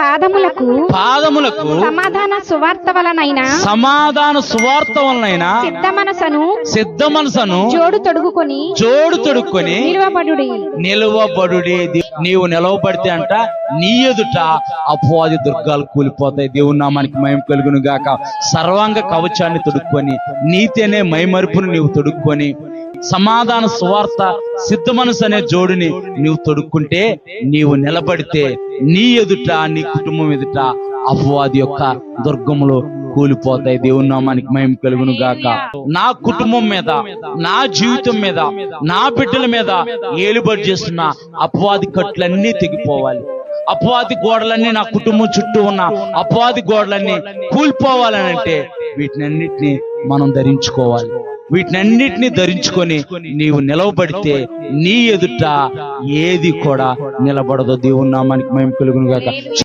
పాదములకు పాదములకు సమాధాన సువార్త వలనైనా సమాధాన సువార్త వలనైనా సిద్ధ మనసను సిద్ధ మనసను జోడు తొడుగుకొని జోడు తొడుక్కొని నిలువబడుడి. నిలవబడుడే. నీవు నిలవబడితే అంట నీ ఎదుట అపవాది దుర్గాలు కూలిపోతాయి. దేవుని నామానికి మయం కలుగును గాక. సర్వాంగ కవచాన్ని తొడుక్కొని నీతి అనే మైమరుపును నీవు తొడుక్కొని సమాధాన సువార్త సిద్ధ మనసు అనే జోడుని నీవు తొడుక్కుంటే నీవు నిలబడితే నీ ఎదుట నీ కుటుంబం ఎదుట అపవాది యొక్క దుర్గములు కూలిపోతాయి. దేవుని నామానికి మేము కలుగును గాక. నా కుటుంబం మీద నా జీవితం మీద నా బిడ్డల మీద ఏలుబడి చేస్తున్న అపవాది కట్లన్నీ తెగిపోవాలి. అపవాది గోడలన్నీ నా కుటుంబం చుట్టూ ఉన్న అపవాది గోడలన్నీ కూలిపోవాలని అంటే వీటినన్నిటిని మనం ధరించుకోవాలి. వీటినన్నిటిని ధరించుకొని నీవు నిలవబడితే నీ ఎదుట ఏది కూడా నిలబడదు. దేవుని నామానికి మేము కలుగును గాక.